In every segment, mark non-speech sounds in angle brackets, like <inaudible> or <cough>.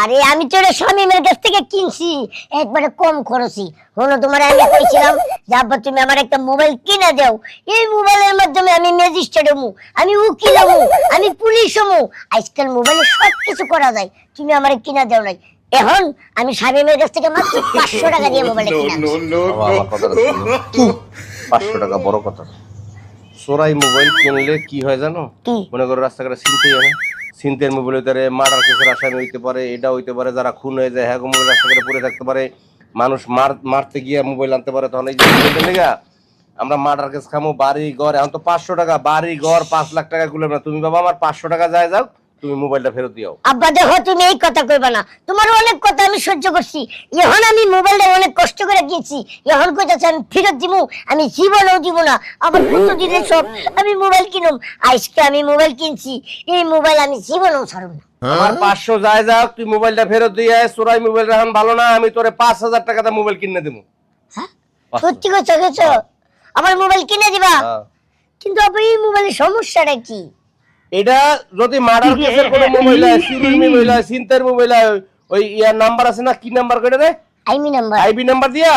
আরে আমি তো স্বামীমের কাছ থেকে কিনছি। একবারে কম খরচি হলো তোমার আমি কইছিলাম যে আব্বা তুমি আমার একটা মোবাইল কিনে দাও। এই মোবাইলের মাধ্যমে আমি ম্যাজিস্ট্রেট হমু আমি উকিল হমু আমি পুলিশ হমু। আজকাল মোবাইলে সব কিছু করা যায় তুমি আমার কিনা দাও নাই। এখন আমি স্বামীমের কাছ থেকে মাত্র পাঁচশো টাকা দিয়ে মোবাইলটা কিনে। পাঁচশো টাকা বড় কথা। চোরাই মোবাইল কিনলে কি হয় জানো? মনে করো রাস্তাঘাটে চিনতে হয় না? চিনতের মোবাইল হইতে পারে মার্ডার কেসের আসামি হইতে পারে এটা হইতে পারে, যারা খুন হয়ে যায় হ্যাঁ মোবাইল রাস্তাঘাটে পড়ে থাকতে পারে, মানুষ মার মারতে গিয়ে মোবাইল আনতে পারে, তখন এই যে আমরা মার্ডার কেস খামো, বাড়ি ঘর, এখন তো পাঁচশো টাকা, বাড়ি ঘর পাঁচ লাখ টাকা গুলো না তুমি বাবা, আমার পাঁচশো টাকা যায় যাও তুমি মোবাইলটা ফেরত দিও আব্বা দেখো তুমি এই কথা কইবা না। তোমার অনেক কথা আমি সহ্য করছি। এখন আমি মোবাইলটা অনেক কষ্ট করে গিয়েছি এখন কইতাছে আমি ফেরত দিব আমি জীবনেও দিব না। আমার কত দিনের সব আমি মোবাইল কিনুম। আজকে আমি মোবাইল কিনছি। এই মোবাইল আমি জীবনেও ছাড়ব না। আমার পাঁচশো যায় যাও তুই মোবাইলটা ফেরত দিয়ে আয়। চোরাই মোবাইল এখন ভালো না আমি তোরে পাঁচ হাজার টাকাতে মোবাইল কিনে দেবো। হ্যাঁ? সত্যি কথা গেছো আমার মোবাইল কিনে দিবা? হ্যাঁ। কিন্তু আবার এই মোবাইলের সমস্যাটা কি? এটা যদি মার্ডার <laughs> কেসের কোনো মোবাইল হয় সিরিমি মোবাইল হয় সিনতার মোবাইল হয় ওই ইয়ার নাম্বার আছে না কি নাম্বার করে রে আইমি নাম্বার আইবি নাম্বার দিয়া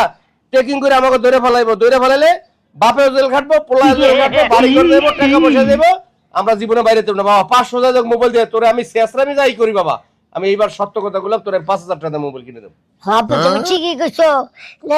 টেকিং করে আমাকে ধরে ফলাইবো ধরে ফলাইলে বাপে জেল খাটবো পোলা জেল <laughs> খাটবো বাড়ি করে দেবো টাকা পয়সা দেবো আমরা জীবনে বাইরে দেবো না। বাবা পাঁচশো হাজার মোবাইল দিয়ে তোরে আমি শেষরামি যাই করি বাবা। আমি এইবার সত্য কথা বললাম তোর পাঁচ হাজার টাকা মোবাইল কিনে দেবো। হ্যাঁ তুমি ঠিকই কইছো না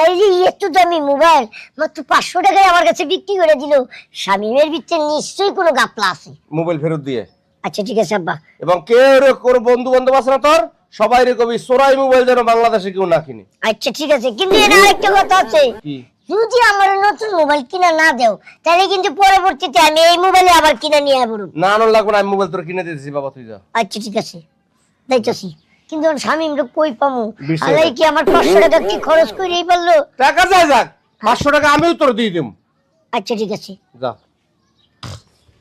দামি মোবাইল মাত্র পাঁচশো টাকায় আমার কাছে বিক্রি করে দিল। স্বামীমের ভিতরে নিশ্চয়ই কোনো গাপলা আছে। মোবাইল ফেরত দিয়ে। আচ্ছা ঠিক আছে আব্বা। এবং কেউ রে কোনো বন্ধু বান্ধব আছে না তোর? সবাই রে কবি সোরাই মোবাইল যেন বাংলাদেশে কেউ না কিনে। আচ্ছা ঠিক আছে কিন্তু এটা আরেকটা কথা আছে। কি? যদি আমার নতুন মোবাইল কিনা না দেও তাহলে কিন্তু পরবর্তীতে আমি এই মোবাইলে আবার কিনা নিয়ে না আনার লাগবে না আমি মোবাইল তোর কিনে দিতেছি বাবা তুই যা। আচ্ছা ঠিক আছে। যাইতেছি। কিন্তু স্বামী আমরা কই পামু? আলাই কি আমার পাঁচশো টাকা কি খরচ করেই পারল? টাকা যায় যাক পাঁচশো টাকা আমিও তোর দিয়ে দেবো আচ্ছা ঠিক আছে। যা।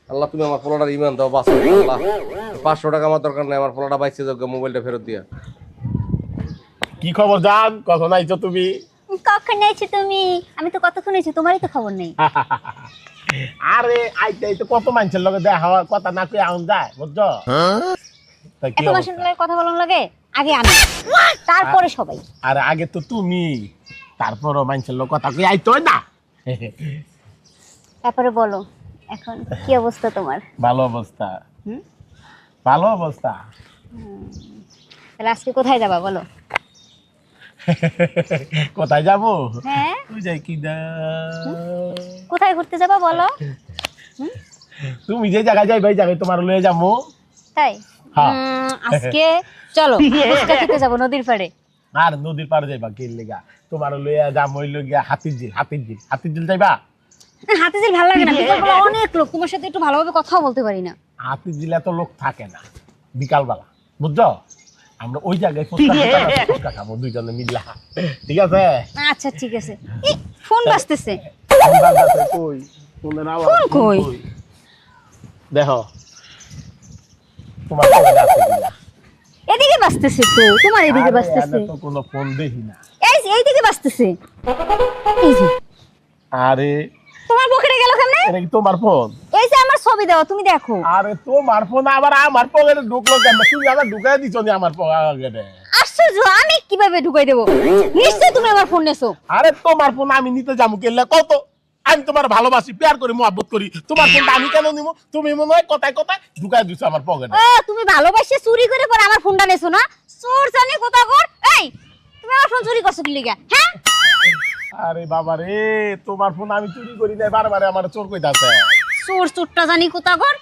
আল্লাহ তুমি আমার ইমান দাও বাঁচাও আল্লাহ পাঁচশো টাকা আমার দরকার নাই আমার পোলাটা বাইছে যোগ্য মোবাইলটা ফেরত দিয়া। কি খবর জান? কখন আইছো তুমি? কখন আইছো তুমি? আমি তো কতক্ষণ আইছি তোমারই তো খবর নেই। আরে আইতে আইতে কত মানুষের লগে দেখা হয়, কথা না কই আউন যায় বুঝছ? কি এত মাসের কথা বলার লাগে আগে আমি তারপরে সবাই। আরে আগে তো তুমি তারপরও মানুষের লোক কথা কই আইতো না। তারপরে বলো এখন কি অবস্থা তোমার? ভালো অবস্থা। ভালো অবস্থা। তাহলে আজকে কোথায় যাবা বলো? কোথায় যাব? হ্যাঁ। তুই যাই কি কোথায় ঘুরতে যাবা বলো? তুমি যে জায়গায় যাই ভাই জায়গায় তোমার লয়ে যাব। তাই? আজকে চলো <laughs> ফুচকা খেতে যাব নদীর পাড়ে। আর নদীর পাড়ে যাইবা কি লেগা? তোমার লইয়া যাম গিয়া হাতির ঝিল হাতির ঝিল হাতির ঝিল যাইবা? হাতে যে ভালো লাগে না <laughs> বিকালবেলা অনেক লোক তোমার সাথে একটু ভালোভাবে কথাও বলতে পারি না। হাতির ঝিলে এত লোক থাকে না বিকালবেলা বুঝছ? আমরা ওই জায়গায় ফুচকা <laughs> খাব দুইজনে মিল্লা। ঠিক আছে? আচ্ছা ঠিক আছে। ফোন বাজতেছে। ফোন কই? দেখো তোমার ফোনে আছে কিনা? এদিকে বাজতেছে তো তোমার এদিকে বাজতেছে তো কোনো ফোন দেখি না। এই যে, এইদিকে বাজতেছে এই যে। আরে তোমার পকেটে গেল কেমনে? এটা কি তোমার ফোন এই যে আমার ছবি দাও তুমি দেখো। আরে তোমার ফোন আবার আমার পকেটে ঢুকলো কেন তুমি আবার ঢুকাই দিছ নি আমার পকেটে? আশ্চর্য আমি কীভাবে ঢুকাই দেবো? নিশ্চয়ই তুমি আমার ফোন নেছো। আরে তোমার ফোন আমি নিতে যাব কেলে? কত? আমি তোমার ভালোবাসি প্যার করি মহাবত করি। তোমার ফোনটা আমি কেন নিবো তুমি মনে হয় কথায় কথায় ঢুকাই দিছো আমার পকেটে ও তুমি ভালোবাসি চুরি করে পরে আমার ফোনটা নেছো না? চোর জানি কথা কর? এই তুমি আমার ফোন চুরি করছ কি লিগা? হ্যাঁ? আরে বাবা রে তোমার ফোন আমি চুরি করি নাই বারবার আমার চোর কইতাছে। চোর চোরটা জানি কথা কর?